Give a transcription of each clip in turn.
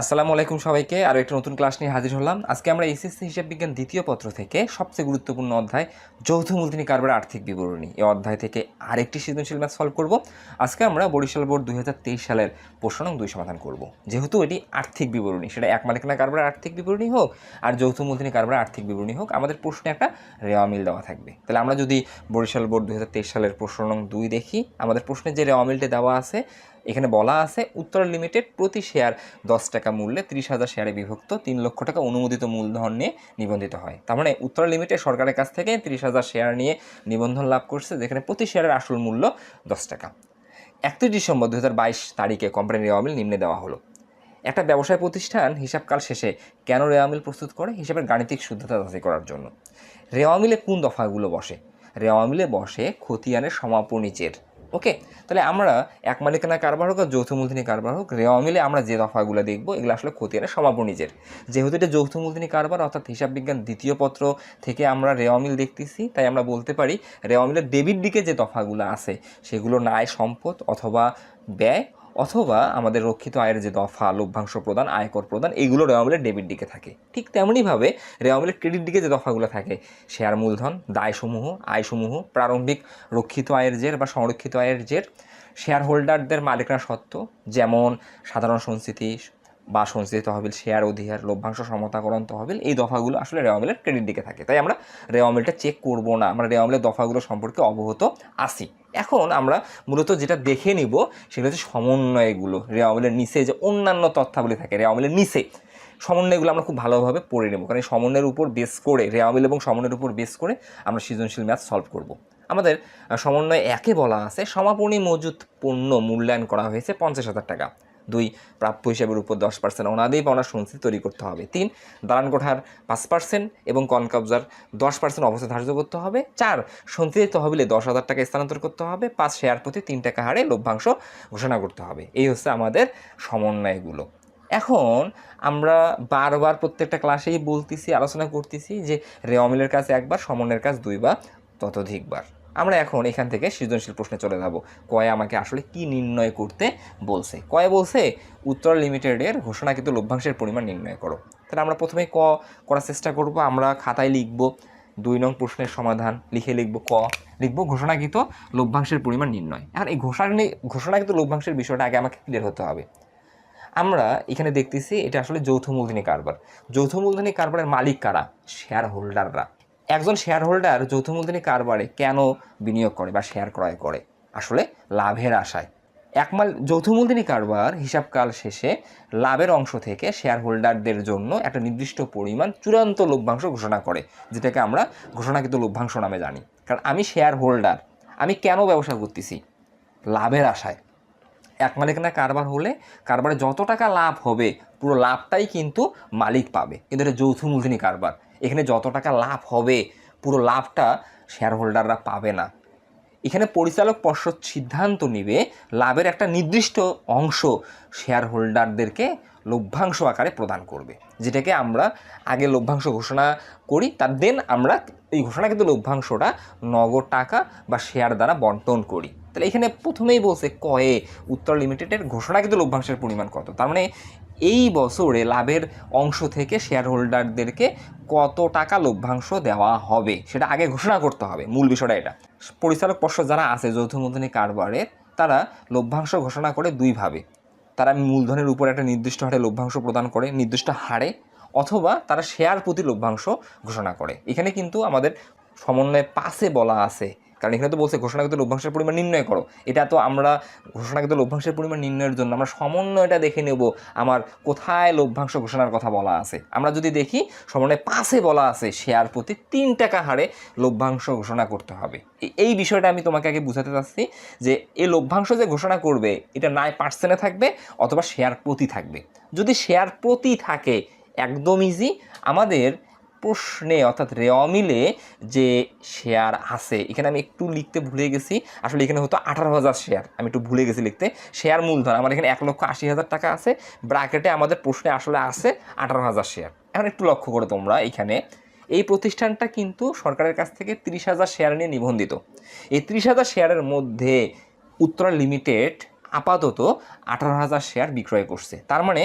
আসসালামু আলাইকুম সবাইকে, আরও একটা নতুন ক্লাস নিয়ে হাজির হলাম। আজকে আমরা এসএসসি হিসাব বিজ্ঞান দ্বিতীয় পত্র থেকে সবচেয়ে গুরুত্বপূর্ণ অধ্যায় যৌথ মূলধনী কারবার আর্থিক বিবরণী। এই অধ্যায় থেকে আরেকটি সৃজনশীল ম্যাথ সলভ করব। আজকে আমরা বরিশাল বোর্ড দুই হাজার তেইশ সালের প্রশ্ন দুই সমাধান করব। যেহেতু এটি আর্থিক বিবরণী, সেটা এক মালিকানা কারবার আর্থিক বিবরণী হোক, আর যৌথ মূলধনী কারবার আর্থিক বিবরণী হোক, আমাদের প্রশ্নে একটা রেওয়া মিল দেওয়া থাকবে। তাহলে আমরা যদি বরিশাল বোর্ড দুই হাজার তেইশ সালের প্রশ্ন দুই দেখি, আমাদের প্রশ্নে যে রেওয়া মিলটা দেওয়া আছে এখানে বলা আছে, উত্তর লিমিটেড প্রতি শেয়ার দশ টাকা মূল্যে ত্রিশ হাজার শেয়ারে বিভক্ত তিন লক্ষ টাকা অনুমোদিত মূলধন নিয়ে নিবন্ধিত হয়। তার মানে উত্তর লিমিটেড সরকারের কাছ থেকে ত্রিশ হাজার শেয়ার নিয়ে নিবন্ধন লাভ করছে, যেখানে প্রতি শেয়ারের আসল মূল্য দশ টাকা। একত্রিশ ডিসেম্বর দু হাজার বাইশ তারিখে কোম্পানির রেওয়ামিল নিম্নে দেওয়া হলো। একটা ব্যবসায় প্রতিষ্ঠান হিসাবকাল শেষে কেন রেওয়ামিল প্রস্তুত করে? হিসাবের গাণিতিক শুদ্ধতা যাচাই করার জন্য। রেওয়ামিলে কোন দফাগুলো বসে? রেওয়ামিলে বসে খতিয়ানের সমাপনীচের ওকে? তাহলে আমরা এক মালিকানা কারবার হোক আর যৌথ মূলধনী কারবার হোক, রেওয়া মিলে আমরা যে দফাগুলো দেখব, এগুলো আসলে আর সমাপন নিজের। যেহেতু এটা যৌথ মূলধনী কারবার, অর্থাৎ হিসাব বিজ্ঞান দ্বিতীয় পত্র থেকে আমরা রেওয়া মিল দেখতেছি, তাই আমরা বলতে পারি রেওয়া মিলের ডেবিট দিকে যে দফাগুলো আছে, সেগুলো ন্যায় সম্পদ অথবা ব্যয় অথবা আমাদের রক্ষিত আয়ের যে দফা, লভ্যাংশ প্রদান, আয়কর প্রদান, এগুলো রেওয়ামিলের ডেবিট দিকে থাকে। ঠিক তেমনইভাবে রেওয়ামিলের ক্রেডিট দিকে যে দফাগুলো থাকে শেয়ার মূলধন, দায়সমূহ, আয়সমূহ, প্রারম্ভিক রক্ষিত আয়ের জের বা সংরক্ষিত আয়ের জের শেয়ার হোল্ডারদের মালিকরা সত্ত্ব যেমন সাধারণ সংস্কৃতি বা সঞ্চিত তহবিল শেয়ার অধিহার, লভ্যাংশ, সমতাকরণ তহবিল, এই দফাগুলো আসলে রেওয়ামিলের ক্রেডিট দিকে থাকে। তাই আমরা রেওয়ামিলটা চেক করব না। আমরা রেওয়ামিলের দফাগুলো সম্পর্কে অবগত আসি এখন আমরা মূলত যেটা দেখে নিব সেটা হচ্ছে সমন্বয়গুলো। রেওয়ামিলের নিচে যে অন্যান্য তথ্যাবলী থাকে রেওয়ামিলের নিচে, সমন্বয়গুলো আমরা খুব ভালোভাবে পড়ে নেব। কারণ সমন্বয়ের উপর বেস করে রেওয়ামিল এবং সমন্বয়ের উপর বেস করে আমরা সৃজনশীল ম্যাথ সলভ করব। আমাদের সমন্বয় একে বলা আছে, সমাপনী মজুত পণ্য মূল্যায়ন করা হয়েছে পঞ্চাশ হাজার টাকা। দুই প্রাপ্য হিসাবের উপর দশ পার্সেন্ট অনাদেই পাওনা সঞ্চিত তৈরি করতে হবে। তিন, দালান কোঠার পাঁচ পার্সেন্ট এবং কনকাবজার দশ পার্সেন্ট অবস্থা ধার্য করতে হবে। চার, সঞ্চিত তহবিলে দশ হাজার টাকা স্থানান্তর করতে হবে। পাঁচ, শেয়ার প্রতি তিন টাকা হারে লভ্যাংশ ঘোষণা করতে হবে। এই হচ্ছে আমাদের সমন্বয়গুলো। এখন আমরা বারবার প্রত্যেকটা ক্লাসেই বলতেছি, আলোচনা করতেছি যে রেওয়ামিলের কাজ একবার, সমন্বয়ের কাজ দুইবার, ততোধিকবার। আমরা এখন এখান থেকে সৃজনশীল প্রশ্নে চলে যাব। কয়ে আমাকে আসলে কি নির্ণয় করতে বলছে? কয়ে বলছে, উত্তর লিমিটেডের ঘোষণাকৃত লভ্যাংশের পরিমাণ নির্ণয় করো। তাহলে আমরা প্রথমে ক করার চেষ্টা করব, আমরা খাতায় লিখব, দুই নং প্রশ্নের সমাধান, লিখে লিখব ক, লিখব ঘোষণাকৃত লভ্যাংশের পরিমাণ নির্ণয়। এখন এই ঘোষণা ঘোষণাকৃত লভ্যাংশের বিষয়টা আগে আমাকে ক্লিয়ার হতে হবে। আমরা এখানে দেখতেছি এটা আসলে যৌথ মূলধনী কারবার। যৌথ মূলধনী কারবারের মালিক কারা? শেয়ার হোল্ডাররা একজন শেয়ার হোল্ডার যৌথ মূলধনী কারবারে কেন বিনিয়োগ করে বা শেয়ার ক্রয় করে? আসলে লাভের আশায়। একমাল যৌথ মূলধনী কারবার হিসাবকাল শেষে লাভের অংশ থেকে শেয়ার হোল্ডারদের জন্য একটা নির্দিষ্ট পরিমাণ চূড়ান্ত লভ্যাংশ ঘোষণা করে, যেটাকে আমরা ঘোষণাকৃত লভ্যাংশ নামে জানি। কারণ আমি শেয়ার হোল্ডার আমি কেন ব্যবসা করতেছি? লাভের আশায়। এক মালিকানা কারবার হলে কারবারে যত টাকা লাভ হবে, পুরো লাভটাই কিন্তু মালিক পাবে। কিন্তু এটা যৌথ মূলধনী কারবার। এখানে যত টাকা লাভ হবে, পুরো লাভটা শেয়ার হোল্ডাররা পাবে না। এখানে পরিচালক পর্ষদ সিদ্ধান্ত নিবে, লাভের একটা নির্দিষ্ট অংশ শেয়ার হোল্ডারদেরকে লভ্যাংশ আকারে প্রদান করবে। যেটাকে আমরা আগে লভ্যাংশ ঘোষণা করি তার দেন আমরা এই ঘোষণা কিন্তু লভ্যাংশটা নগদ টাকা বা শেয়ার দ্বারা বন্টন করি। তাহলে এখানে প্রথমেই বলছে কয়ে, উত্তর লিমিটেডের ঘোষণা কিন্তু লভ্যাংশের পরিমাণ কত? তার মানে এই বছরে লাভের অংশ থেকে শেয়ার হোল্ডারদেরকে কত টাকা লভ্যাংশ দেওয়া হবে? সেটা আগে ঘোষণা করতে হবে, মূল বিষয়টা এটা। পরিচালক পর্ষদ যারা আছে, যৌথ মূলধনী কারবারের তারা লভ্যাংশ ঘোষণা করে দুইভাবে তারা মূলধনের উপর একটা নির্দিষ্ট হারে লভ্যাংশ প্রদান করে, নির্দিষ্ট হারে, অথবা তারা শেয়ার প্রতি লভ্যাংশ ঘোষণা করে। এখানে কিন্তু আমাদের সমন্বয়ে পাশে বলা আছে কারণ এখানে তো বলছে ঘোষণাকৃত লভ্যাংশের পরিমাণ নির্ণয় করো। এটা তো আমরা ঘোষণাকৃত লভ্যাংশের পরিমাণ নির্ণয়ের জন্য আমরা সমন্বয়টা দেখে নেব আমার কোথায় লভ্যাংশ ঘোষণার কথা বলা আছে। আমরা যদি দেখি, সমন্বয় পাশে বলা আছে শেয়ার প্রতি তিন টাকা হারে লভ্যাংশ ঘোষণা করতে হবে। এই বিষয়টা আমি তোমাকে আগে বুঝাতে চাচ্ছি যে এই লভ্যাংশ যে ঘোষণা করবে, এটা নাই পার্সেন্টে থাকবে অথবা শেয়ার প্রতি থাকবে। যদি শেয়ার প্রতি থাকে, একদম ইজি আমাদের প্রশ্নে, অর্থাৎ রেওয়ামিলে যে শেয়ার আছে, এখানে আমি একটু লিখতে ভুলে গেছি। আসলে এখানে হতো আঠারো হাজার শেয়ার, আমি একটু ভুলে গেছি লিখতে। শেয়ার মূলধন, আমার এখানে এক লক্ষ আশি হাজার টাকা আছে। ব্র্যাকেটে আমাদের প্রশ্নে আসলে আছে আঠারো হাজার শেয়ার। এখন একটু লক্ষ্য করো তোমরা এখানে। এই প্রতিষ্ঠানটা কিন্তু সরকারের কাছ থেকে তিরিশ হাজার শেয়ার নিয়ে নিবন্ধিত। এই তিরিশ হাজার শেয়ারের মধ্যে উত্তরা লিমিটেড আপাতত আঠারো হাজার শেয়ার বিক্রয় করছে। তার মানে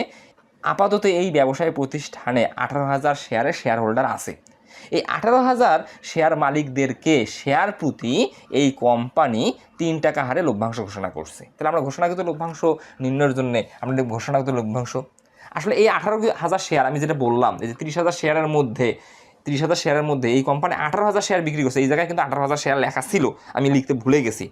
আপাতত এই ব্যবসায় প্রতিষ্ঠানে আঠারো হাজার শেয়ারের শেয়ার হোল্ডার আছে। এই আঠারো হাজার শেয়ার মালিকদেরকে শেয়ার প্রতি এই কোম্পানি তিন টাকা হারে লভ্যাংশ ঘোষণা করছে। তাহলে আমরা ঘোষণাকৃত লভ্যাংশ নির্ণয়ের জন্য আমরা দেখব ঘোষণাকৃত লভ্যাংশ। আসলে এই আঠারো হাজার শেয়ার আমি যেটা বললাম এই যে তিরিশ হাজার শেয়ারের মধ্যে, তিরিশ হাজার শেয়ারের মধ্যে এই কোম্পানি আঠারো হাজার শেয়ার বিক্রি করছে। এই জায়গায় কিন্তু আঠারো হাজার শেয়ার লেখা ছিল। আমি লিখতে ভুলে গেছি।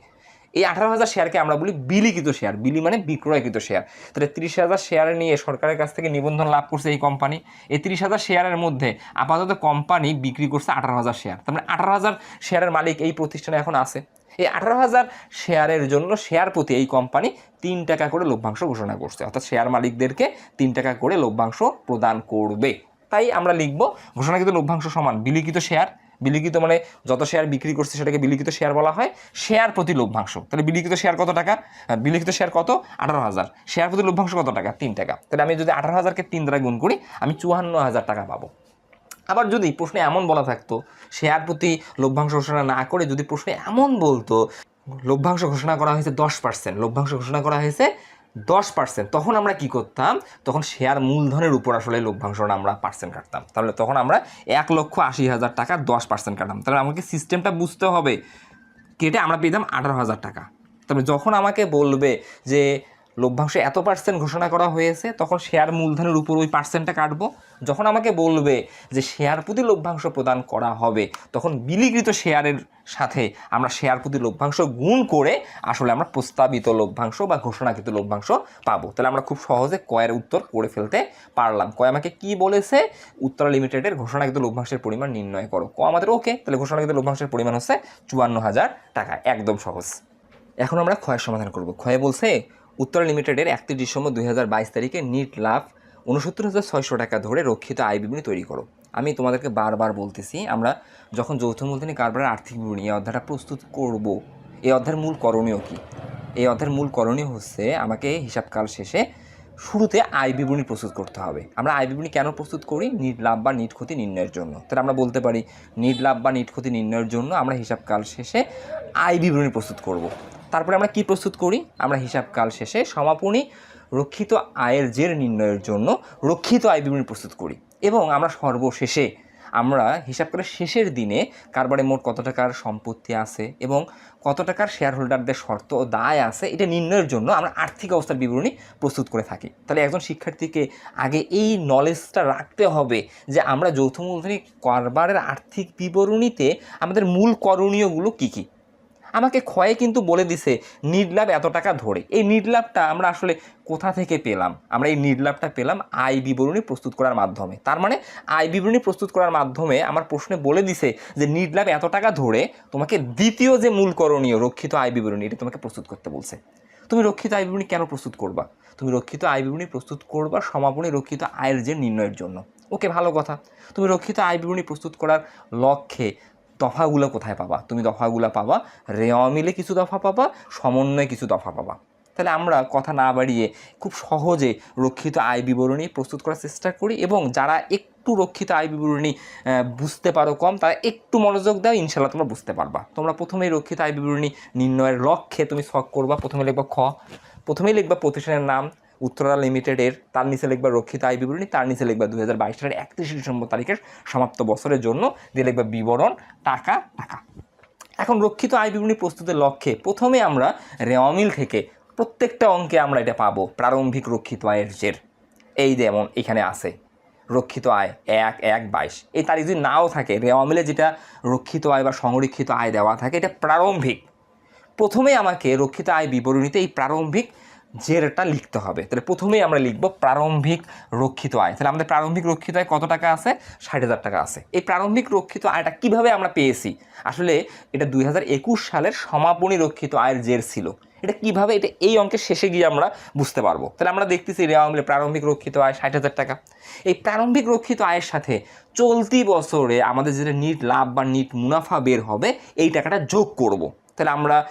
এই আঠারো হাজার শেয়ারকে আমরা বলি বিলিকৃত শেয়ার বিলি মানে বিক্রয়কৃত শেয়ার তাহলে তিরিশ হাজার শেয়ার নিয়ে সরকারের কাছ থেকে নিবন্ধন লাভ করছে এই কোম্পানি এই তিরিশ হাজার শেয়ারের মধ্যে আপাতত কোম্পানি বিক্রি করছে আঠারো হাজার শেয়ার তার মানে আঠারো হাজার শেয়ারের মালিক এই প্রতিষ্ঠানে এখন আছে। এই আঠারো হাজার শেয়ারের জন্য শেয়ার প্রতি এই কোম্পানি তিন টাকা করে লভ্যাংশ ঘোষণা করছে। অর্থাৎ শেয়ার মালিকদেরকে তিন টাকা করে লভ্যাংশ প্রদান করবে। তাই আমরা লিখব ঘোষণাকৃত লভ্যাংশ সমান বিলিখিত শেয়ার বিলিখিত মানে যত শেয়ার বিক্রি করছে সেটাকে বিলিখিত শেয়ার বলা হয় শেয়ার প্রতি লভ্যাংশ। তাহলে বিলিখিত শেয়ার কত টাকা? হ্যাঁ, বিলিখিত শেয়ার কত? আঠারো হাজার। শেয়ার প্রতি লভ্যাংশ কত টাকা? তিন টাকা। তাহলে আমি যদি আঠারো হাজারকে তিন দ্বারা গুণ করি আমি চুয়ান্ন হাজার টাকা পাবো। আবার যদি প্রশ্নে এমন বলা থাকতো শেয়ার প্রতি লভ্যাংশ ঘোষণা না করে যদি প্রশ্নে এমন বলতো লভ্যাংশ ঘোষণা করা হয়েছে দশ পার্সেন্ট লভ্যাংশ ঘোষণা করা হয়েছে দশ পার্সেন্ট তখন আমরা কি করতাম? তখন শেয়ার মূলধনের উপর আসলে লভ্যাংশটা আমরা পার্সেন্ট কাটতাম। তাহলে তখন আমরা এক লক্ষ আশি হাজার টাকা দশ পার্সেন্ট কাটতাম। তাহলে আমাকে সিস্টেমটা বুঝতে হবে। কেটে আমরা পেতাম আঠারো হাজার টাকা। তবে যখন আমাকে বলবে যে লভ্যাংশ এত পার্সেন্ট ঘোষণা করা হয়েছে, তখন শেয়ার মূলধনের উপর ওই পার্সেন্টটা কাটবো। যখন আমাকে বলবে যে শেয়ার প্রতি লভ্যাংশ প্রদান করা হবে, তখন বিলিকৃত শেয়ারের সাথে আমরা শেয়ার প্রতি লভ্যাংশ গুণ করে আসলে আমরা প্রস্তাবিত লভ্যাংশ বা ঘোষণাকৃত লভ্যাংশ পাবো। তাহলে আমরা খুব সহজে কয়ের উত্তর করে ফেলতে পারলাম। কয় আমাকে কি বলেছে? উত্তরা লিমিটেডের ঘোষণাকৃত লভ্যাংশের পরিমাণ নির্ণয় করো। ক আমাদের ওকে তাহলে ঘোষণাকৃত লভ্যাংশের পরিমাণ হচ্ছে চুয়ান্ন হাজার টাকা। একদম সহজ। এখন আমরা ক্ষয়ের সমাধান করব। ক্ষয়ে বলছে উত্তরা লিমিটেডের একত্রিশ ডিসেম্বর দুই হাজার বাইশ তারিখে নিট লাভ উনসত্তর হাজার ছয়শো টাকা ধরে রক্ষিত আয় বিবরণী তৈরি করো। আমি তোমাদেরকে বারবার বলতেছি, আমরা যখন যৌথ মূলধনী কারবারের আর্থিক বিবরণী, এই অধ্যায়টা প্রস্তুত করব। এই অধ্যায়ের মূল করণীয় কী? এই অধ্যায়ের মূল করণীয় হচ্ছে আমাকে হিসাবকাল শেষে শুরুতে আয় বিবরণী প্রস্তুত করতে হবে। আমরা আয় বিবরণী কেন প্রস্তুত করি? নিট লাভ বা নিট ক্ষতি নির্ণয়ের জন্য। তাহলে আমরা বলতে পারি, নিট লাভ বা নিট ক্ষতি নির্ণয়ের জন্য আমরা হিসাবকাল শেষে আয় বিবরণী প্রস্তুত করব। তারপরে আমরা কি প্রস্তুত করি? আমরা হিসাবকাল শেষে সমাপনী রক্ষিত আয়ের জের নির্ণয়ের জন্য রক্ষিত আয় বিবরণী প্রস্তুত করি। এবং আমরা সর্বশেষে আমরা হিসাবকালের শেষের দিনে কারবারে মোট কত টাকার সম্পত্তি আছে এবং কত টাকার শেয়ার হোল্ডারদের শর্ত ও দায় আছে এটা নির্ণয়ের জন্য আমরা আর্থিক অবস্থার বিবরণী প্রস্তুত করে থাকি। তাহলে একজন শিক্ষার্থীকে আগে এই নলেজটা রাখতে হবে যে আমরা যৌথ মূলধনী কারবারের আর্থিক বিবরণীতে আমাদের মূল করণীয়গুলো কী কী। আমাকে ক্ষয়ে কিন্তু বলে দিছে নির্লাভ এত টাকা ধরে। এই নির্লাভটা আমরা আসলে কোথা থেকে পেলাম? আমরা এই নির্লাভটা পেলাম আয় বিবরণী প্রস্তুত করার মাধ্যমে। তার মানে আয় বিবরণী প্রস্তুত করার মাধ্যমে আমার প্রশ্নে বলে দিছে যে নির্লাভ এত টাকা ধরে তোমাকে দ্বিতীয় যে মূল করণীয় রক্ষিত আয় বিবরণী, এটা তোমাকে প্রস্তুত করতে বলছে। তুমি রক্ষিত আয় বিবরণী কেন প্রস্তুত করবা? তুমি রক্ষিত আয় বিবরণী প্রস্তুত করবা সমাপনী রক্ষিত আয়ের যে নির্ণয়ের জন্য। ওকে, ভালো কথা। তুমি রক্ষিত আয় বিবরণী প্রস্তুত করার লক্ষ্যে দফাগুলো কোথায় পাবা? তুমি দফাগুলো পাবা, রেওয়া মিলে কিছু দফা পাবা, সমন্বয়ে কিছু দফা পাবা। তাহলে আমরা কথা না বাড়িয়ে খুব সহজে রক্ষিত আয় বিবরণী প্রস্তুত করার চেষ্টা করি এবং যারা একটু রক্ষিত আয় বিবরণী বুঝতে পারো কম, তারা একটু মনোযোগ দাও ইনশাল্লাহ তোমরা বুঝতে পারবা। তোমরা প্রথমেই রক্ষিত আয় বিবরণী নির্ণয়ের লক্ষ্যে তুমি শখ করবা। প্রথমে লিখবা খ। প্রথমেই লিখবা প্রতিষ্ঠানের নাম উত্তরা লিমিটেডের তার নিচে লিখবা রক্ষিত আয় বিবরণী, তার নিচে লিখবা দুই হাজার বাইশ সালের একত্রিশে ডিসেম্বর তারিখের সমাপ্ত বছরের জন্য দিয়ে লিখবা বিবরণ, টাকা টাকা। এখন রক্ষিত আয় বিবরণী প্রস্তুতের লক্ষ্যে প্রথমে আমরা রেওয়ামিল থেকে প্রত্যেকটা অঙ্কে আমরা এটা পাবো প্রারম্ভিক রক্ষিত আয়ের জের। এই যেমন এখানে আছে, রক্ষিত আয় এক এক, বাইশ। এই তারিখ যদি নাও থাকে, রেওয়ামিলে যেটা রক্ষিত আয় বা সংরক্ষিত আয় দেওয়া থাকে, এটা প্রারম্ভিক। প্রথমে আমাকে রক্ষিত আয় বিবরণীতে এই প্রারম্ভিক জেরটা লিখতে হবে। তাহলে প্রথমেই আমরা লিখব প্রারম্ভিক রক্ষিত আয়। তাহলে আমাদের প্রারম্ভিক রক্ষিত আয় কত টাকা আছে? ষাট হাজার টাকা আছে। এই প্রারম্ভিক রক্ষিত আয়টা কীভাবে আমরা পেয়েছি? আসলে এটা দুই হাজার একুশ সালের সমাপনী রক্ষিত আয়ের জের ছিল। এটা কীভাবে এটা এই অঙ্কের শেষে গিয়ে আমরা বুঝতে পারব। তাহলে আমরা দেখতেছি রেওয়া মিলে প্রারম্ভিক রক্ষিত আয় ষাট হাজার টাকা। এই প্রারম্ভিক রক্ষিত আয়ের সাথে চলতি বছরে আমাদের যেটা নিট লাভ বা নিট মুনাফা বের হবে, এই টাকাটা যোগ করব। তাহলে আমরা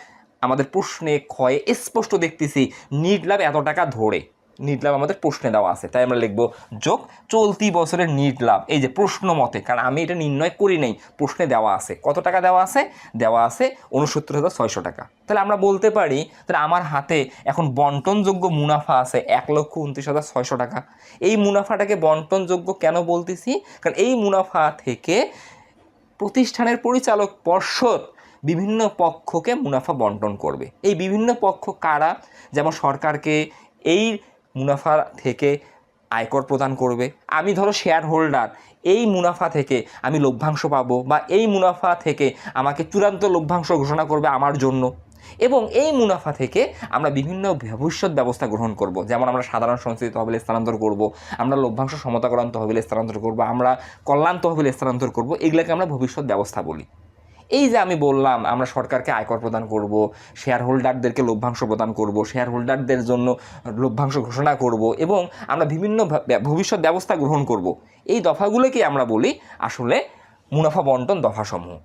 আমাদের প্রশ্নে ক্ষয়ে স্পষ্ট দেখতেছি নিট লাভ এত টাকা ধরে। নিট লাভ আমাদের প্রশ্নে দেওয়া আছে, তাই আমরা লিখব, যোগ চলতি বছরের নিট লাভ এই যে প্রশ্ন মতে, কারণ আমি এটা নির্ণয় করি নেই, প্রশ্নে দেওয়া আছে। কত টাকা দেওয়া আছে? দেওয়া আছে উনসত্তর হাজার ছয়শো টাকা। তাহলে আমরা বলতে পারি, তাহলে আমার হাতে এখন বন্টনযোগ্য মুনাফা আছে এক লক্ষ উনত্রিশ হাজার ছয়শো টাকা। এই মুনাফাটাকে বন্টনযোগ্য কেন বলতেছি? কারণ এই মুনাফা থেকে প্রতিষ্ঠানের পরিচালক পর্ষদ বিভিন্ন পক্ষকে মুনাফা বন্টন করবে। এই বিভিন্ন পক্ষ কারা? যেমন সরকারকে এই মুনাফা থেকে আয়কর প্রদান করবে। আমি ধরো শেয়ার হোল্ডার এই মুনাফা থেকে আমি লভ্যাংশ পাবো বা এই মুনাফা থেকে আমাকে চূড়ান্ত লভ্যাংশ ঘোষণা করবে আমার জন্য। এবং এই মুনাফা থেকে আমরা বিভিন্ন ভবিষ্যৎ ব্যবস্থা গ্রহণ করব। যেমন আমরা সাধারণ সংস্কৃতি তহবিলে স্থানান্তর করব, আমরা লভ্যাংশ সমতাকরণ তহবিলে স্থানান্তর করব, আমরা কল্যাণ তহবিলে স্থানান্তর করব, এগুলোকে আমরা ভবিষ্যৎ ব্যবস্থা বলি। এই যে আমি বললাম, আমরা সরকারকে আয়কর প্রদান করব শেয়ার হোল্ডারদেরকে লভ্যাংশ প্রদান করব শেয়ার হোল্ডারদের জন্য লভ্যাংশ ঘোষণা করব এবং আমরা বিভিন্ন ভবিষ্যৎ ব্যবস্থা গ্রহণ করব। এই দফাগুলোকে আমরা বলি আসলে মুনাফা বন্টন দফাসমূহ।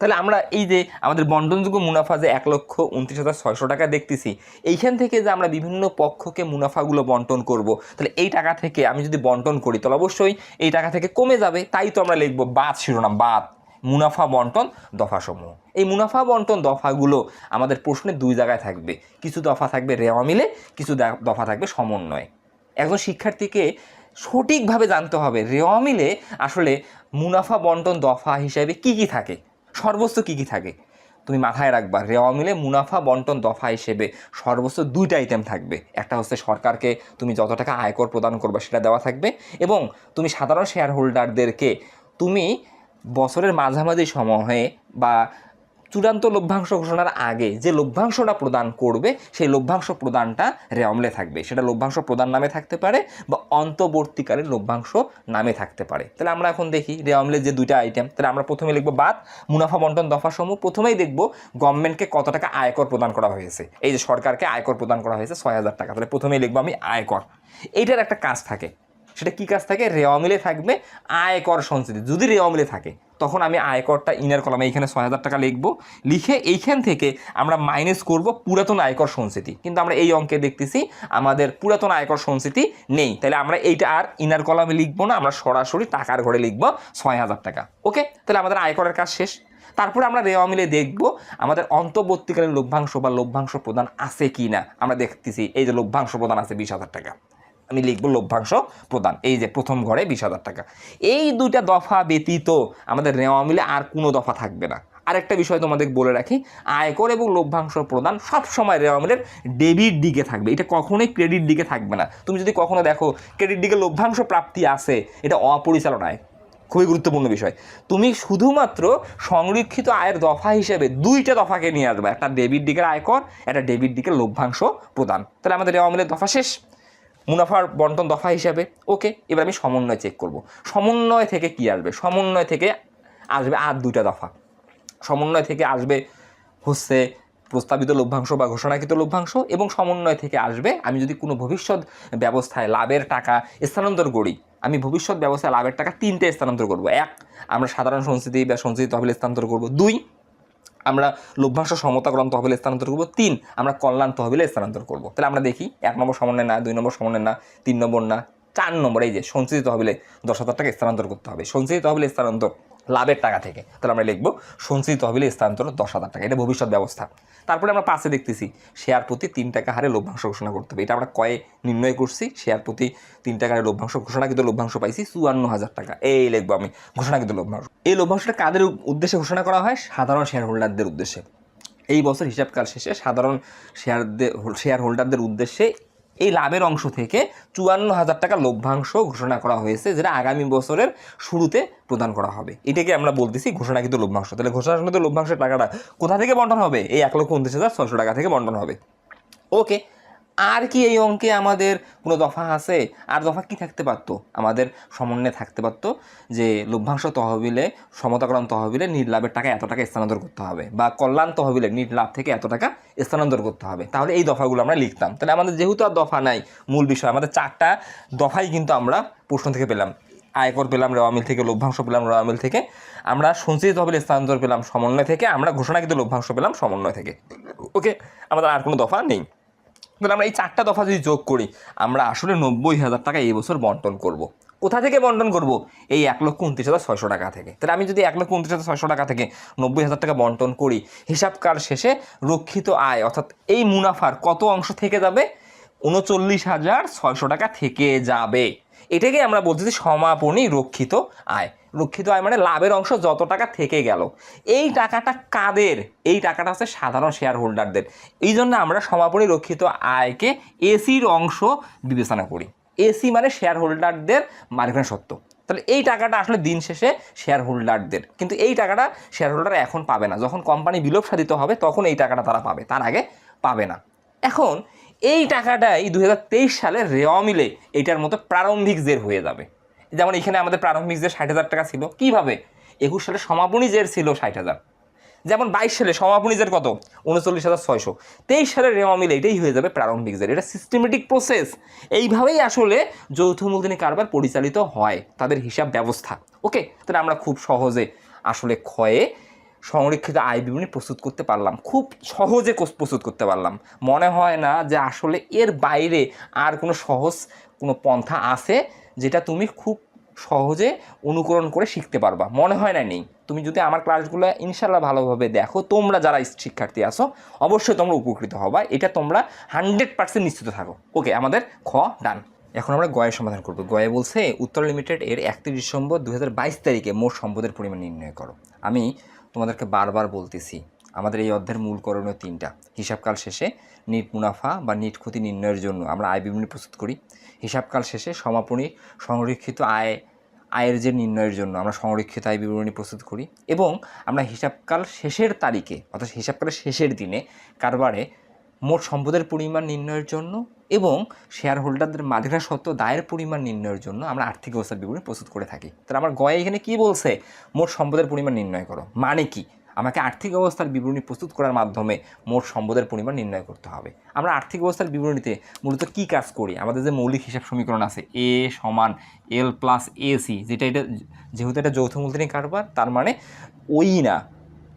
তাহলে আমরা এই যে আমাদের বন্টনযোগ্য মুনাফা যে এক লক্ষ উনত্রিশ হাজার ছয়শো টাকা দেখতেছি, এইখান থেকে যে আমরা বিভিন্ন পক্ষকে মুনাফাগুলো বন্টন করব, তাহলে এই টাকা থেকে আমি যদি বন্টন করি, তাহলে অবশ্যই এই টাকা থেকে কমে যাবে, তাই তো আমরা লিখব বাদ শিরোনাম, বাদ। মুনাফা বন্টন দফাসমূহ। এই মুনাফা বন্টন দফাগুলো আমাদের প্রশ্নে দুই জায়গায় থাকবে। কিছু দফা থাকবে রেওয়া মিলে, কিছু দফা থাকবে সমন্বয়। একজন শিক্ষার্থীকে সঠিকভাবে জানতে হবে রেওয়া মিলে আসলে মুনাফা বন্টন দফা হিসেবে কি কি থাকে, সর্বোচ্চ কি কি থাকে। তুমি মাথায় রাখবা, রেওয়া মিলে মুনাফা বন্টন দফা হিসেবে সর্বোচ্চ দুইটা আইটেম থাকবে। একটা হচ্ছে সরকারকে তুমি যত টাকা আয়কর প্রদান করবে সেটা দেওয়া থাকবে এবং তুমি সাধারণ শেয়ার হোল্ডারদেরকে তুমি বছরের মাঝামাঝি সময়ে বা চূড়ান্ত লভ্যাংশ ঘোষণার আগে যে লভ্যাংশটা প্রদান করবে, সেই লভ্যাংশ প্রদানটা রেওয়ামলে থাকবে। সেটা লভ্যাংশ প্রদান নামে থাকতে পারে বা অন্তর্বর্তীকালীন লভ্যাংশ নামে থাকতে পারে। তাহলে আমরা এখন দেখি রেওয়ামলের যে দুইটা আইটেম তাহলে আমরা প্রথমে লিখব বাদ, মুনাফা বন্টন দফাসমূহ। প্রথমেই দেখব গভর্নমেন্টকে কত টাকা আয়কর প্রদান করা হয়েছে। এই যে সরকারকে আয়কর প্রদান করা হয়েছে ছয় হাজার টাকা। তাহলে প্রথমেই লিখব আমি আয়কর। এইটার একটা কাজ থাকে। সেটা কি কাজ থাকে? রেওয়া মিলে থাকবে আয়কর সঞ্চিতি। যদি রেওয়া মিলে থাকে, তখন আমি আয়করটা ইনার কলামে এইখানে ছয় হাজার টাকা লিখব। লিখে এইখান থেকে আমরা মাইনাস করব পুরাতন আয়কর সঞ্চিতি। কিন্তু আমরা এই অঙ্কে দেখতেছি আমাদের পুরাতন আয়কর সঞ্চিতি নেই। তাহলে আমরা এইটা আর ইনার কলামে লিখব না, আমরা সরাসরি টাকার ঘরে লিখব ছয় হাজার টাকা। ওকে? তাহলে আমাদের আয়করের কাজ শেষ। তারপরে আমরা রেওয়া মিলে দেখব আমাদের অন্তর্বর্তীকালীন লভ্যাংশ বা লভ্যাংশ প্রদান আছে কি না আমরা দেখতেছি এই যে লভ্যাংশ প্রদান আছে বিশ হাজার টাকা। আমি লিখব লভ্যাংশ প্রদান। এই যে প্রথম ঘরে বিশ হাজার টাকা। এই দুইটা দফা ব্যতীত আমাদের নেওয়া মিলে আর কোনো দফা থাকবে না। আরেকটা বিষয় তোমাদের বলে রাখি, আয়কর এবং লভ্যাংশ প্রদান সবসময় রেওয়া মিলের ডেবিট দিকে থাকবে। এটা কখনোই ক্রেডিট দিকে থাকবে না। তুমি যদি কখনো দেখো, ক্রেডিট দিকে লভ্যাংশ প্রাপ্তি আছে, এটা অপরিচালনায়। খুবই গুরুত্বপূর্ণ বিষয়। তুমি শুধুমাত্র সংরক্ষিত আয়ের দফা হিসেবে দুইটা দফাকে নিয়ে আসবে। একটা ডেবিট দিকের আয়কর, একটা ডেবিট দিকের লভ্যাংশ প্রদান। তাহলে আমাদের রেওয়া মিলের দফা শেষ। মুনাফার বন্টন দফা হিসাবে। ওকে, এবার আমি সমন্বয় চেক করব। সমন্বয় থেকে কি আসবে? সমন্বয় থেকে আসবে আর দুইটা দফা। সমন্বয় থেকে আসবে হচ্ছে প্রস্তাবিত লভ্যাংশ বা ঘোষণাকৃত লভ্যাংশ এবং সমন্বয় থেকে আসবে আমি যদি কোনো ভবিষ্যৎ ব্যবস্থায় লাভের টাকা স্থানান্তর করি, আমি ভবিষ্যৎ ব্যবস্থায় লাভের টাকা তিনটে স্থানান্তর করব। এক, আমরা সাধারণ সংস্কৃতি বা সংস্কৃতি তহবিল স্থানান্তর করব। দুই আমরা লভ্যাংশ সমতাকরণ তহবিলে স্থানান্তর করব। তিন, আমরা কল্যাণ তহবিলে স্থানান্তর করব। তাহলে আমরা দেখি, এক নম্বর সমন্বয় না, দুই নম্বর সমন্বয় না, তিন নম্বর না, চার নম্বর, এই যে সঞ্চিত তহবিলে দশ হাজার টাকা স্থানান্তর করতে হবে। সঞ্চিত তহবিলে স্থানান্তর লাভের টাকা থেকে। তাহলে আমরা লিখব, সঞ্চিত তহবিলে স্থানান্তর দশ হাজার টাকা। এটা ভবিষ্যৎ ব্যবস্থা। তারপরে আমরা পাশে দেখতেছি শেয়ার প্রতি তিন টাকা হারে লভ্যাংশ ঘোষণা করতে হবে। এটা আমরা কয়ে নির্ণয় করছি শেয়ার প্রতি তিন টাকা হারে লভ্যাংশ, ঘোষণাকৃত লভ্যাংশ পাইছি চুয়ান্ন হাজার টাকা। এই লিখব আমি, ঘোষণাকৃত লভ্যাংশ। এই লভ্যাংশটা কাদের উদ্দেশ্যে ঘোষণা করা হয়? সাধারণ শেয়ার হোল্ডারদের উদ্দেশ্যে। এই বছর হিসাবকাল শেষে সাধারণ শেয়ারদের শেয়ার হোল্ডারদের উদ্দেশ্যে এই লাভের অংশ থেকে চুয়ান্ন হাজার টাকা লভ্যাংশ ঘোষণা করা হয়েছে, যেটা আগামী বছরের শুরুতে প্রদান করা হবে। এটাকে আমরা বলতেছি ঘোষণাকৃত লভ্যাংশ। তাহলে ঘোষণাকৃত লভ্যাংশের টাকাটা কোথা থেকে বন্টন হবে? এই এক লক্ষ উনত্রিশ হাজার ছয়শো টাকা থেকে বন্টন হবে। ওকে আর কি এই অঙ্কে আমাদের কোনো দফা আছে? আর দফা কি থাকতে পারতো? আমাদের সমন্বয়ে থাকতে পারতো যে লভ্যাংশ তহবিলে, সমতাকরণ তহবিলে নিট লাভের টাকা এত টাকা স্থানান্তর করতে হবে বা কল্যাণ তহবিলে নিট লাভ থেকে এত টাকা স্থানান্তর করতে হবে। তাহলে এই দফাগুলো আমরা লিখতাম। তাহলে আমাদের যেহেতু আর দফা নাই, মূল বিষয়, আমাদের চারটা দফাই কিন্তু আমরা প্রশ্ন থেকে পেলাম। আয়কর পেলাম রেওয়ামিল থেকে, লভ্যাংশ পেলাম রেওয়ামিল থেকে। আমরা সঞ্চিত তহবিল স্থানান্তর পেলাম সমন্বয় থেকে, আমরা ঘোষণাকৃত লভ্যাংশ পেলাম সমন্বয় থেকে। ওকে? আমাদের আর কোনো দফা নেই। তাহলে আমরা এই চারটা দফা যদি যোগ করি, আমরা আসলে নব্বই হাজার টাকা এই বছর বন্টন করব। কোথা থেকে বন্টন করব? এই এক লক্ষ উনত্রিশ হাজার ছয়শো টাকা থেকে। তাহলে আমি যদি এক লক্ষ উনত্রিশ হাজার ছয়শো টাকা থেকে নব্বই হাজার টাকা বন্টন করি হিসাবকার শেষে? রক্ষিত আয়, অর্থাৎ এই মুনাফার কত অংশ থেকে যাবে? উনচল্লিশ হাজার ছয়শো টাকা থেকে যাবে। এটাকে আমরা বলতেছি সমাপনী রক্ষিত আয়। রক্ষিত আয় মানে লাভের অংশ যত টাকা থেকে গেল। এই টাকাটা কাদের? এই টাকাটা হচ্ছে সাধারণ শেয়ার হোল্ডারদের এই জন্য আমরা সমাপনী রক্ষিত আয়কে এসির অংশ বিবেচনা করি। এসি মানে শেয়ার হোল্ডারদের মালিকানা সত্য তাহলে এই টাকাটা আসলে দিন শেষে শেয়ার হোল্ডারদের কিন্তু এই টাকাটা শেয়ার হোল্ডার এখন পাবে না। যখন কোম্পানি বিলোপ সাধিত হবে, তখন এই টাকাটা তারা পাবে। তার আগে পাবে না। এখন এই টাকাটাই দু হাজার তেইশ সালে রেওয়া মিলে এইটার মতো প্রারম্ভিক জের হয়ে যাবে। যেমন এখানে আমাদের প্রারম্ভিক জের ষাট হাজার টাকা ছিল, কীভাবে? একুশ সালে সমাপনী জের ছিল ষাট হাজার। যেমন বাইশ সালে সমাপনী জের কত? উনচল্লিশ হাজার ছয়শো। তেইশ সালের রেওয়া মিলে এটাই হয়ে যাবে প্রারম্ভিক জের। এটা সিস্টেমেটিক প্রসেস এইভাবেই আসলে যৌথ মূলধনী কারবার পরিচালিত হয়, তাদের হিসাব ব্যবস্থা। ওকে তাহলে আমরা খুব সহজে আসলে ক্ষয়ে সংরক্ষিত আয় বিবরণী প্রস্তুত করতে পারলাম। খুব সহজে প্রস্তুত করতে পারলাম। মনে হয় না যে আসলে এর বাইরে আর কোনো সহজ কোনো পন্থা আছে যেটা তুমি খুব সহজে অনুকরণ করে শিখতে পারবা। মনে হয় না নেই। তুমি যদি আমার ক্লাসগুলো ইনশাল্লাহ ভালোভাবে দেখো, তোমরা যারা শিক্ষার্থী আসো অবশ্যই তোমরা উপকৃত হবা। এটা তোমরা হান্ড্রেড পার্সেন্ট নিশ্চিত থাকো। ওকে আমাদের খ ডান এখন আমরা গয়ের সমাধান করব। গয়ে বলছে, উত্তর লিমিটেড এর একত্রিশ ডিসেম্বর দু হাজার বাইশ তারিখে মোট সম্পদের পরিমাণ নির্ণয় করো। আমি তোমাদেরকে বারবার বলতেছি আমাদের এই অধ্যায়ের মূল করণীয় তিনটা। হিসাবকাল শেষে নিট মুনাফা বা নিট ক্ষতি নির্ণয়ের জন্য আমরা আয় বিবরণী প্রস্তুত করি। হিসাবকাল শেষে সমাপনী সংরক্ষিত আয়, আয়ের যে নির্ণয়ের জন্য আমরা সংরক্ষিত আয় বিবরণী প্রস্তুত করি এবং আমরা হিসাবকাল শেষের তারিখে, অর্থাৎ হিসাবকালের শেষের দিনে কারবারে মোট সম্পদের পরিমাণ নির্ণয়ের জন্য এবং শেয়ার হোল্ডারদের মালিকানা সত্ত্ব দায়ের পরিমাণ নির্ণয়ের জন্য আমরা আর্থিক অবস্থার বিবরণী প্রস্তুত করে থাকি। তাহলে আমার গয়ে এখানে কি বলছে? মোট সম্পদের পরিমাণ নির্ণয় করো। মানে কি? আমাকে আর্থিক অবস্থার বিবরণী প্রস্তুত করার মাধ্যমে মোট সম্পদের পরিমাণ নির্ণয় করতে হবে। আমরা আর্থিক অবস্থার বিবরণীতে মূলত কী কাজ করি? আমাদের যে মৌলিক হিসাব সমীকরণ আছে এ সমান এল প্লাস এ সি যেটা এটা যেহেতু এটা যৌথ মূলধনী কারবার, তার মানে ওই না,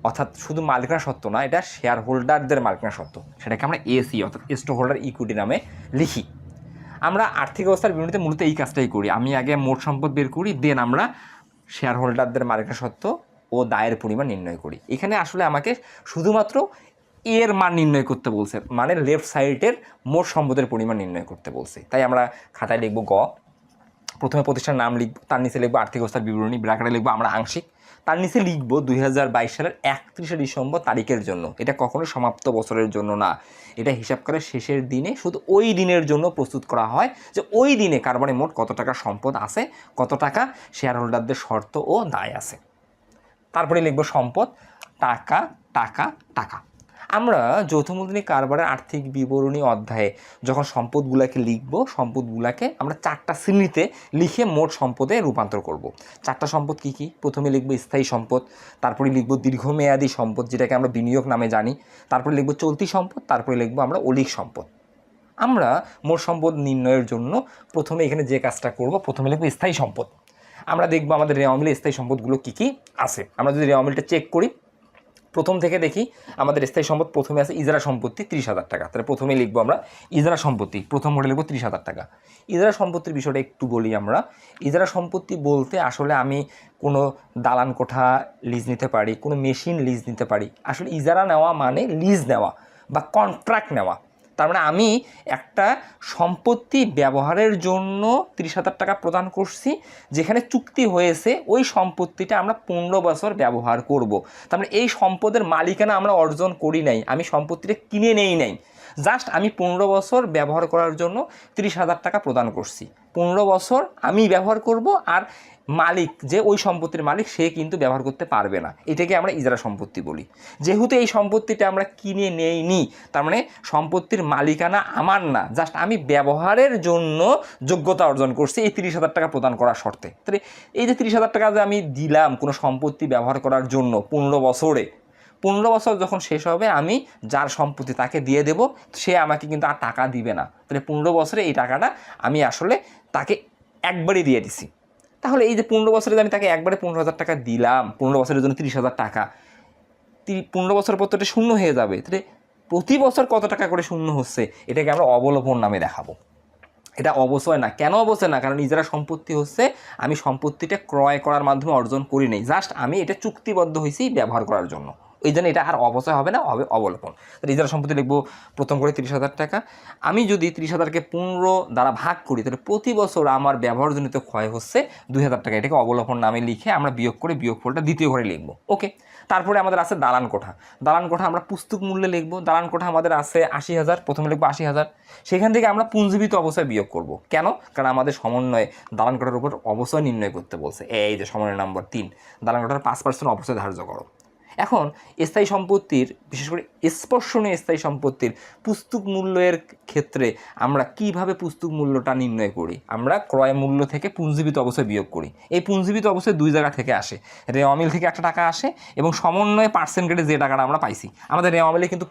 অর্থাৎ শুধু মালিকানা সত্ত্ব না, এটা শেয়ার হোল্ডারদের মালিকানা সত্ত্ব। সেটাকে আমরা এসি অর্থাৎ স্টক হোল্ডার ইকুইটি নামে লিখি। আমরা আর্থিক অবস্থার বিবরণীতে মূলত এই কাজটাই করি। আমি আগে মোট সম্পদ বের করি দেন আমরা শেয়ার হোল্ডারদের মালিকানা সত্ত্ব ও দায়ের পরিমাণ নির্ণয় করি। এখানে আসলে আমাকে শুধুমাত্র এর মান নির্ণয় করতে বলছে মানে লেফট সাইডের মোট সম্পদের পরিমাণ নির্ণয় করতে বলছে। তাই আমরা খাতায় লিখব গ, প্রথমে প্রতিষ্ঠানের নাম লিখব, তার নিচে লিখব আর্থিক অবস্থার বিবরণী, ব্র্যাকেটে লিখব আমরা আংশিক। তার নিচে লিখব দুই হাজার বাইশ সালের একত্রিশে ডিসেম্বর তারিখের জন্য। এটা কখনো সমাপ্ত বছরের জন্য না। এটা হিসাব করে শেষের দিনে শুধু ওই দিনের জন্য প্রস্তুত করা হয় যে ওই দিনে কারবারে মোট কত টাকা সম্পদ আছে, কত টাকা শেয়ার হোল্ডারদের শর্ত ও দায় আছে। তারপরে লিখব সম্পদ, টাকা টাকা টাকা। আমরা যৌথ মূলধনী কারবারের আর্থিক বিবরণী অধ্যায়ে যখন সম্পদগুলোকে লিখব, সম্পদগুলোকে আমরা চারটা শ্রেণীতে লিখে মোট সম্পদে রূপান্তর করব। চারটা সম্পদ কি কি? প্রথমে লিখব স্থায়ী সম্পদ, তারপরে লিখব দীর্ঘমেয়াদী সম্পদ, যেটাকে আমরা বিনিয়োগ নামে জানি। তারপরে লিখব চলতি সম্পদ, তারপরে লিখব আমরা অলিক সম্পদ। আমরা মোট সম্পদ নির্ণয়ের জন্য প্রথমে এখানে যে কাজটা করব, প্রথমে লিখব স্থায়ী সম্পদ। আমরা দেখব আমাদের রেওয়া মিলে স্থায়ী সম্পদগুলো কী কী আছে। আমরা যদি রেওয়া মিলটা চেক করি, প্রথম থেকে দেখি আমাদের স্থায়ী সম্পদ প্রথমে আছে ইজারা সম্পত্তি ত্রিশ হাজার টাকা। তাহলে প্রথমে লিখব আমরা ইজারা সম্পত্তি, প্রথম মডেল লিখব ত্রিশ হাজার টাকা। ইজারা সম্পত্তির বিষয়টা একটু বলি আমরা। ইজারা সম্পত্তি বলতে আসলে আমি কোনো দালান কোঠা লিজ নিতে পারি, কোনো মেশিন লিজ নিতে পারি। আসলে ইজারা নেওয়া মানে লিজ নেওয়া বা কন্ট্রাক্ট নেওয়া। তার মানে আমি একটা সম্পত্তি ব্যবহারের জন্য তিরিশ হাজার টাকা প্রদান করছি, যেখানে চুক্তি হয়েছে ওই সম্পত্তিটা আমরা পনেরো বছর ব্যবহার করব। তার মানে এই সম্পদের মালিকানা আমরা অর্জন করি নাই, আমি সম্পত্তিটা কিনে নেই নাই জাস্ট আমি পনেরো বছর ব্যবহার করার জন্য তিরিশ হাজার টাকা প্রদান করছি। পনেরো বছর আমি ব্যবহার করব আর মালিক যে ওই সম্পত্তির মালিক সে কিন্তু ব্যবহার করতে পারবে না। এটাকে আমরা ইজারা সম্পত্তি বলি। যেহেতু এই সম্পত্তিটা আমরা কিনে নেইনি, তার মানে সম্পত্তির মালিকানা আমার না, জাস্ট আমি ব্যবহারের জন্য যোগ্যতা অর্জন করছি এই তিরিশ হাজার টাকা প্রদান করার শর্তে। তাহলে এই যে তিরিশ হাজার টাকা যে আমি দিলাম কোনো সম্পত্তি ব্যবহার করার জন্য পনেরো বছরে পনেরো বছর যখন শেষ হবে, আমি যার সম্পত্তি তাকে দিয়ে দেব, সে আমাকে কিন্তু আর টাকা দিবে না। তাহলে পনেরো বছরে এই টাকাটা আমি আসলে তাকে একবারই দিয়ে দিছি। তাহলে এই যে পনেরো বছরে আমি তাকে একবারে পনেরো হাজার টাকা দিলাম, পনেরো বছরের জন্য তিরিশ হাজার টাকা পনেরো বছর পর তো এটা শূন্য হয়ে যাবে। তাহলে প্রতি বছর কত টাকা করে শূন্য হচ্ছে, এটাকে আমরা অবলোপন নামে দেখাবো। এটা অবশ্যই না। কেন অবশ্যই না? কারণ নিজেরা সম্পত্তি হচ্ছে, আমি সম্পত্তিটা ক্রয় করার মাধ্যমে অর্জন করি নাই। জাস্ট আমি এটা চুক্তিবদ্ধ হয়েছি ব্যবহার করার জন্য। ওই জন্য এটা আর অবশ্যই হবে না, হবে অবলোপন। তাহলে ইজারা সম্পত্তি লিখব, প্রথম করে তিরিশ হাজার টাকা। আমি যদি তিরিশ হাজারকে পনেরো দ্বারা ভাগ করি, তাহলে প্রতি বছর আমার ব্যবহারজনিত ক্ষয় হচ্ছে দুই হাজার টাকা। এটাকে অবলোপন নামে লিখে আমরা বিয়োগ করে বিয়োগফলটা দ্বিতীয় ঘরে লিখব। ওকে? তারপরে আমাদের আছে দালান কোঠা। দালান কোঠা আমরা পুস্তক মূল্যে লিখব। দালান কোঠা আমাদের আছে আশি হাজার, প্রথমে লিখব আশি হাজার। সেখান থেকে আমরা পুঞ্জীবিত অবস্থায় বিয়োগ করব। কেন? কারণ আমাদের সমন্বয়ে দালান কোঠার উপর অবশ্যই নির্ণয় করতে বলছে। এই যে সমন্বয় নম্বর তিন, দালান কোঠার পাঁচ পার্সেন্ট অবশ্যই ধার্য করো। এখন স্থায়ী সম্পত্তির, বিশেষ করে স্পর্শনীয় স্থায়ী সম্পত্তির পুস্তক মূল্যের ক্ষেত্রে আমরা কীভাবে পুস্তক মূল্যটা নির্ণয় করি? আমরা ক্রয় মূল্য থেকে পুঞ্জীবিত অবস্থায় বিয়োগ করি। এই পুঞ্জীবিত অবস্থায় দুই জায়গা থেকে আসে। রেওয়ামিল থেকে একটা টাকা আসে এবং সমন্বয়ে পার্সেন্টেজে যে টাকাটা আমরা পাইছি। আমাদের রেওয়ামিলে কিন্তু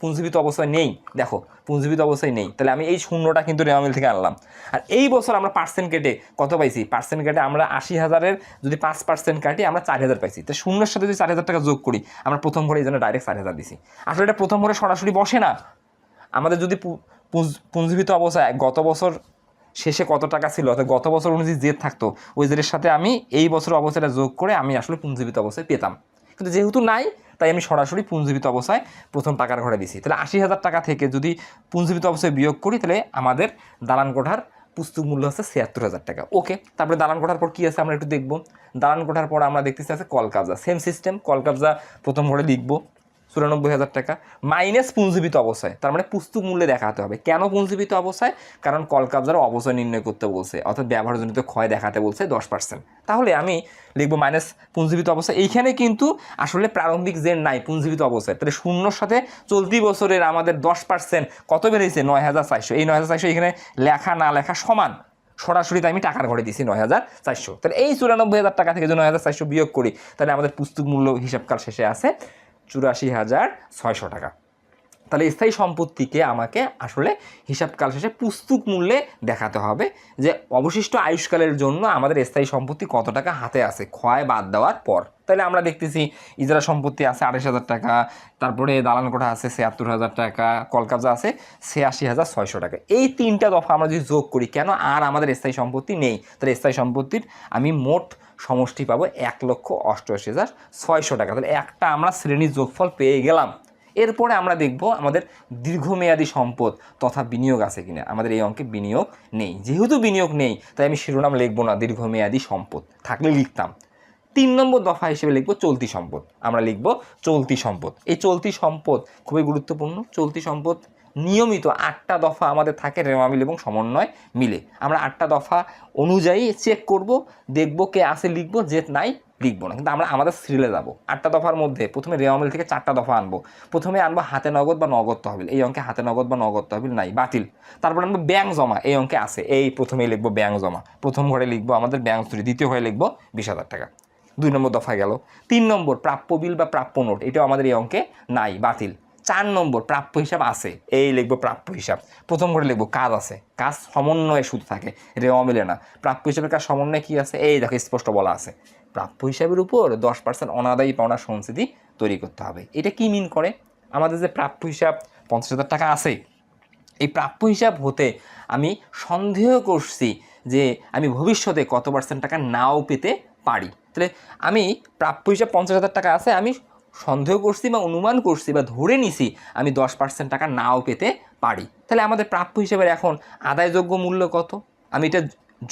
পুঞ্জীবিত অবস্থায় নেই। দেখো পুঞ্জীবিত অবস্থায় নেই। তাহলে আমি এই শূন্যটা কিন্তু রেওয়ামিল থেকে আনলাম। আর এই বছর আমরা পার্সেন্ট কেটে কত পাইছি? পার্সেন্ট কেটে আমরা আশি হাজারের যদি পাঁচ পার্সেন্ট কাটি, আমরা চার হাজার পাইছি। তো শূন্যের সাথে যদি চার হাজার টাকা যোগ করি, আমরা প্রথম ঘরে এই জন্য ডাইরেক্ট চার হাজার দিছি। আসলে এটা প্রথম ঘরে সরাসরি বসে না। আমাদের যদি পুঞ্জীবিত অবস্থায় গত বছর শেষে কত টাকা ছিল, অর্থাৎ গত বছর অনুযায়ী জেদ থাকতো, ওই জেদের সাথে আমি এই বছর অবস্থাটা যোগ করে আমি আসলে পুঞ্জীবিত অবস্থায় পেতাম। কিন্তু যেহেতু নাই, তাই আমি সরাসরি পুঞ্জীবিত অবস্থায় প্রথম টাকার ঘরে দিছি তাহলে আশি হাজার টাকা থেকে যদি পুঞ্জীবিত অবস্থায় বিয়োগ করি, তাহলে আমাদের দালান কোঠার পুস্তক মূল্য হচ্ছে ছিয়াত্তর হাজার টাকা। ওকে, তারপরে দালান কোঠার পর কী আছে আমরা একটু দেখব। দালান কোঠার পর আমরা দেখতেছি আছে কলকাবজা। সেম সিস্টেম কলকাবজা প্রথম ঘরে লিখব। চুরানব্বই হাজার টাকা, মাইনাস পুঞ্জীবিত অবস্থায়। তার মানে পুস্তক মূল্যে দেখাতে হবে। কেন পুঞ্জীবিত অবস্থায়? কারণ কল কাবজার অবস্থা নির্ণয় করতে বলছে, অর্থাৎ ব্যবহারজনিত ক্ষয় দেখাতে বলছে দশ পার্সেন্ট তাহলে আমি লিখব মাইনাস পুঞ্জীবিত অবস্থা এইখানে কিন্তু আসলে প্রারম্ভিক জেন নাই পুঞ্জীবিত অবস্থায়। তাহলে শূন্যর সাথে চলতি বছরের আমাদের দশ পার্সেন্ট কত বেড়েছে নয় হাজার চারশো। এই নয় হাজার চারশো এখানে লেখা না লেখা সমান। সরাসরি আমি টাকার ঘরে দিছি নয় হাজার চারশো। তাহলে এই চুরানব্বই হাজার টাকা থেকে যদি নয় হাজার চারশো বিয়োগ করি, তাহলে আমাদের পুস্তক মূল্য হিসাবকাল শেষে আছে চুরাশি হাজার ছয়শো টাকা। তাহলে স্থায়ী সম্পত্তিকে আমাকে আসলে হিসাবকাল শেষে পুস্তক মূল্যে দেখাতে হবে যে অবশিষ্ট আয়ুষ্কালের জন্য আমাদের স্থায়ী সম্পত্তি কত টাকা হাতে আছে, ক্ষয় বাদ দেওয়ার পর। তাহলে আমরা দেখতেছি ইজরা সম্পত্তি আছে আড়াইশ হাজার টাকা, তারপরে দালান কোঠা আছে ছিয়াত্তর হাজার টাকা কলকাতা আছে ছিয়াশি হাজার ছয়শো টাকা। এই তিনটা দফা আমরা যদি যোগ করি, কেন আর আমাদের স্থায়ী সম্পত্তি নেই? তাহলে স্থায়ী সম্পত্তির আমি মোট সমষ্টি পাবো এক লক্ষ অষ্টআশি হাজার ছয়শো টাকা। তাহলে একটা আমরা শ্রেণির যোগফল পেয়ে গেলাম। এরপরে আমরা দেখব আমাদের দীর্ঘমেয়াদী সম্পদ তথা বিনিয়োগ আছে কিনা। আমাদের এই অঙ্কে বিনিয়োগ নেই। যেহেতু বিনিয়োগ নেই, তাই আমি শিরোনাম লিখব না, দীর্ঘমেয়াদী সম্পদ। থাকলে লিখতাম। তিন নম্বর দফা হিসেবে লিখব চলতি সম্পদ। আমরা লিখব চলতি সম্পদ। এই চলতি সম্পদ খুবই গুরুত্বপূর্ণ। চলতি সম্পদ নিয়মিত আটটা দফা আমাদের থাকে রেওয়ামিল এবং সমন্বয় মিলে। আমরা আটটা দফা অনুযায়ী চেক করব, দেখব কে আছে লিখব, যে নাই লিখব না। কিন্তু আমরা আমাদের সিরিয়ালে যাব। আটটা দফার মধ্যে প্রথমে রেওয়ামিল থেকে চারটা দফা আনব। প্রথমে আনব হাতে নগদ বা নগদ তহবিল। এই অঙ্কে হাতে নগদ বা নগদ তহবিল নাই, বাতিল। তারপর আনব ব্যাংক জমা। এই অঙ্কে আছে। এই প্রথমেই লিখব ব্যাংক জমা। প্রথম ঘরে লিখব আমাদের ব্যাংক চুরি। দ্বিতীয় ঘরে লিখব বিশ হাজার টাকা। দুই নম্বর দফা গেল। তিন নম্বর প্রাপ্য বিল বা প্রাপ্য নোট, এটাও আমাদের এই অঙ্কে নাই, বাতিল। চার নম্বর, প্রাপ্য হিসাব আছে। এই লিখব প্রাপ্য হিসাব। প্রথম করে লিখব কাজ আছে। কাজ সমন্বয়ে শুধু থাকে। রেওয়া মিলে না। প্রাপ্য হিসাবের কাজ সমন্বয়ে কী আছে? এই দেখো, স্পষ্ট বলা আছে। প্রাপ্য হিসাবের উপর দশ পার্সেন্ট অনাদায়ী পাওনা সংস্কৃতি তৈরি করতে হবে। এটা কি মিন করে? আমাদের যে প্রাপ্য হিসাব পঞ্চাশ হাজার টাকা আছে, এই প্রাপ্য হিসাব হতে আমি সন্দেহ করছি যে আমি ভবিষ্যতে কত পার্সেন্ট টাকা নাও পেতে পারি। তাহলে আমি প্রাপ্য হিসাব পঞ্চাশ হাজার টাকা আছে, আমি সন্দেহ করছি বা অনুমান করছি বা ধরে নিছি আমি দশ পার্সেন্ট টাকা নাও পেতে পারি। তাহলে আমাদের প্রাপ্য হিসেবে এখন আদায়যোগ্য মূল্য কত? আমি এটা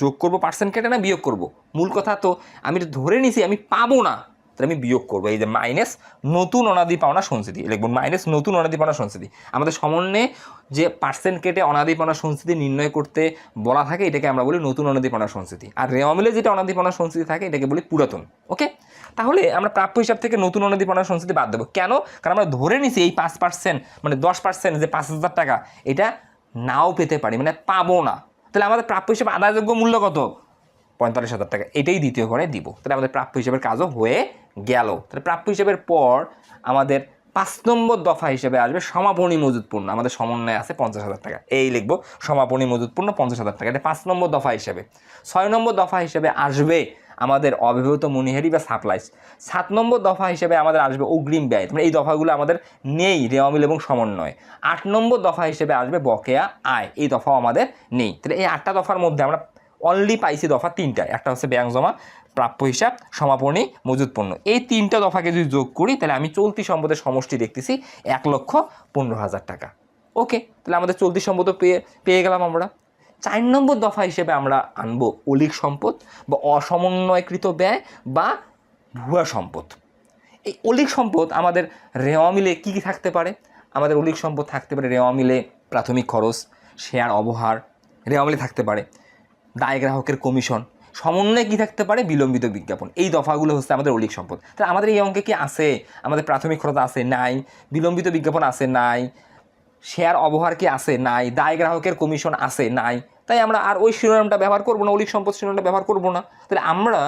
যোগ করব পার্সেন্ট কেটে না বিয়োগ করব? মূল কথা তো আমি এটা ধরে নিছি, আমি পাবো না। তাহলে আমি বিয়োগ করব। এই যে মাইনাস নতুন অনাদি পাওনা সঞ্চিতি লিখব মাইনাস নতুন অনাদি পাওনা সঞ্চিতি। আমাদের সমন্বয়ে যে পার্সেন্ট কেটে অনাদি পাওনা সঞ্চিতি নির্ণয় করতে বলা থাকে, এটাকে আমরা বলি নতুন অনাদি পাওনা সঞ্চিতি। আর রেওয়ামিলে যেটা অনাদি পাওনা সঞ্চিতি থাকে, এটাকে বলি পুরাতন ওকে তাহলে আমরা প্রাপ্য হিসাব থেকে নতুন অনাদি পাওনা সঞ্চিতি বাদ দেবো। কেন? কারণ আমরা ধরে নিছি এই পাঁচ পার্সেন্ট মানে দশ পার্সেন্ট যে পাঁচ হাজার টাকা, এটা নাও পেতে পারি মানে পাবো না। তাহলে আমাদের প্রাপ্য হিসাবে আদায়যোগ্য মূল্য কত? পঁয়তাল্লিশ হাজার টাকা, এটাই দ্বিতীয় ঘরে দিব। তাহলে আমাদের প্রাপ্য হিসাবের কাজও হয়ে গেল। তাহলে প্রাপ্য হিসাবের পর আমাদের পাঁচ নম্বর দফা হিসেবে আসবে সমাপনী মজুদপূর্ণ আমাদের সমন্বয় আছে পঞ্চাশ হাজার টাকা। এই লিখব, সমাপনী মজুদপূর্ণ পঞ্চাশ হাজার টাকা। এটা পাঁচ নম্বর দফা হিসেবে। ছয় নম্বর দফা হিসেবে আসবে আমাদের অব্যবহৃত মনিহারি বা সাপ্লাইস। সাত নম্বর দফা হিসেবে আমাদের আসবে অগ্রিম ব্যয়। মানে এই দফাগুলো আমাদের নেই, রেওয়ামিল এবং সমন্বয়। আট নম্বর দফা হিসেবে আসবে বকেয়া আয়। এই দফাও আমাদের নেই। তাহলে এই আটটা দফার মধ্যে আমরা অনলি পাইছি দফা তিনটা একটা হচ্ছে ব্যাংক জমা, প্রাপ্য হিসাব, সমাপনী মজুদ পণ্য। এই তিনটা দফাকে যদি যোগ করি, তাহলে আমি চলতি সম্পদের সমষ্টি দেখতেছি এক লক্ষ পনেরো হাজার টাকা। ওকে, তাহলে আমাদের চলতি সম্পদও পেয়ে পেয়ে গেলাম আমরা। চার নম্বর দফা হিসেবে আমরা আনব অলিক সম্পদ বা অসমন্বয়কৃত ব্যয় বা ভুয়া সম্পদ। এই অলিক সম্পদ আমাদের রেওয়া মিলে কী কী থাকতে পারে? আমাদের অলিক সম্পদ থাকতে পারে রেওয়া মিলে প্রাথমিক খরচ শেয়ার অবহার, রেওয়া মিলে থাকতে পারে। দায় গ্রাহকের কমিশন। সমন্বয়ে কী থাকতে পারে? বিলম্বিত বিজ্ঞাপন। এই দফাগুলো হচ্ছে আমাদের অলিক সম্পদ। তাহলে আমাদের এই অঙ্কে কি আছে? আমাদের প্রাথমিক খরচ আছে নাই, বিলম্বিত বিজ্ঞাপন আছে নাই শেয়ার অবহার কি আছে নাই, দায় গ্রাহকের কমিশন আছে নাই। তাই আমরা আর ওই শিরোনামটা ব্যবহার করব না, অলিক সম্পদ শিরোনামটা ব্যবহার করব না। তাহলে আমরা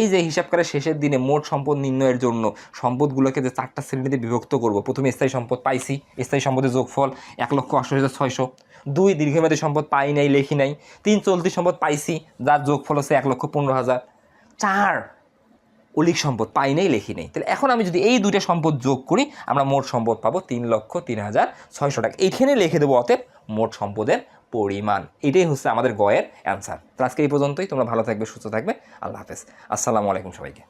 এই যে হিসাব করে শেষের দিনে মোট সম্পদ নির্ণয়ের জন্য সম্পদগুলোকে যে চারটা শ্রেণীতে বিভক্ত করব, প্রথমে স্থায়ী সম্পদ পাইছি, স্থায়ী সম্পদের যোগফল এক লক্ষ আশি হাজার ছয়শো। দুই দীর্ঘমেয়াদী সম্পদ পাই নাই, লেখি নাই। তিন চলতি সম্পদ পাইছি, যার যোগফল হচ্ছে এক লক্ষ পনেরো হাজার। চার অলিক সম্পদ পাই নেই, লেখি নেই। তাহলে এখন আমি যদি এই দুইটা সম্পদ যোগ করি, আমরা মোট সম্পদ পাবো তিন লক্ষ তিন হাজার ছয়শো টাকা। এইখানে লিখে দেবো অতএব মোট সম্পদের পরিমাণ। এটাই হচ্ছে আমাদের গয়ের অ্যান্সার তো আজকে এই পর্যন্তই। তোমরা ভালো থাকবে, সুস্থ থাকবে। আল্লাহ হাফেজ। আসসালামু আলাইকুম সবাইকে।